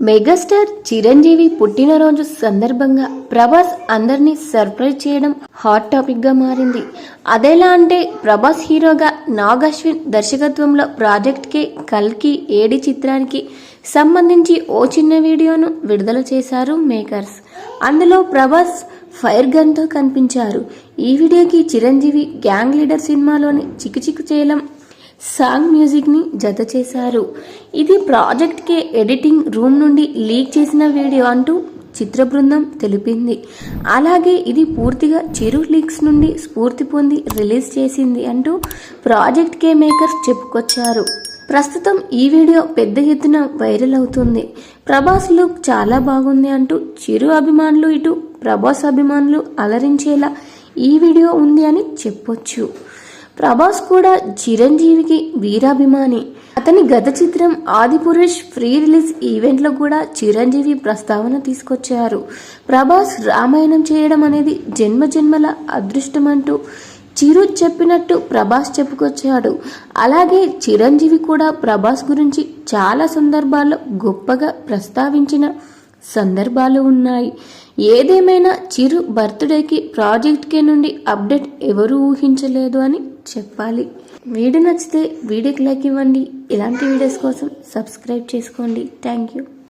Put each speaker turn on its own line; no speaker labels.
Megastar Chiranjeevi పుట్టినరోజు సందర్భంగా ప్రభాస్ అందరినీ సర్ప్రైజ్ చేయడం హాట్ టాపిక్గా మారింది. అదేలా అంటే ప్రభాస్ హీరోగా నాగ్ అశ్విన్ దర్శకత్వంలో ప్రాజెక్ట్ కే కల్కి ఏడి చిత్రానికి సంబంధించి ఓ చిన్న వీడియోను విడుదల చేశారు మేకర్స్. అందులో ప్రభాస్ ఫైర్ గన్తో కనిపించారు. ఈ వీడియోకి చిరంజీవి గ్యాంగ్ లీడర్ సినిమాలోని చికుచికు చేయలం సాంగ్ మ్యూజిక్ని జత చేశారు. ఇది ప్రాజెక్ట్కే ఎడిటింగ్ రూమ్ నుండి లీక్ చేసిన వీడియో అంటూ చిత్ర బృందం తెలిపింది. అలాగే ఇది పూర్తిగా చిరు లీక్స్ నుండి స్ఫూర్తి పొంది రిలీజ్ చేసింది అంటూ ప్రాజెక్ట్ కే మేకర్స్ చెప్పుకొచ్చారు. ప్రస్తుతం ఈ వీడియో పెద్ద ఎత్తున వైరల్ అవుతుంది. ప్రభాస్ లుక్ చాలా బాగుంది అంటూ చిరు అభిమానులు ఇటు ప్రభాస్ అభిమానులు అలరించేలా ఈ వీడియో ఉంది అని చెప్పొచ్చు. ప్రభాస్ కూడా చిరంజీవికి వీరాభిమాని. అతని గత చిత్రం ఆదిపురుష్ ఫ్రీ రిలీజ్ ఈవెంట్లో కూడా చిరంజీవి ప్రస్తావన తీసుకొచ్చారు. ప్రభాస్ రామాయణం చేయడం అనేది జన్మ జన్మల అదృష్టం అంటూ చిరు చెప్పినట్టు ప్రభాస్ చెప్పుకొచ్చాడు. అలాగే చిరంజీవి కూడా ప్రభాస్ గురించి చాలా సందర్భాల్లో గొప్పగా ప్రస్తావించిన సందర్భాలు ఉన్నాయి. ఏదేమైనా చిరు బర్త్డేకి ప్రాజెక్ట్ కే నుండి అప్డేట్ ఎవరు ఊహించలేదు అని చెప్పాలి. వీడియో నచ్చితే వీడియోకి లైక్ ఇవ్వండి. ఇలాంటి వీడియోస్ కోసం సబ్స్క్రైబ్ చేసుకోండి. Thank you.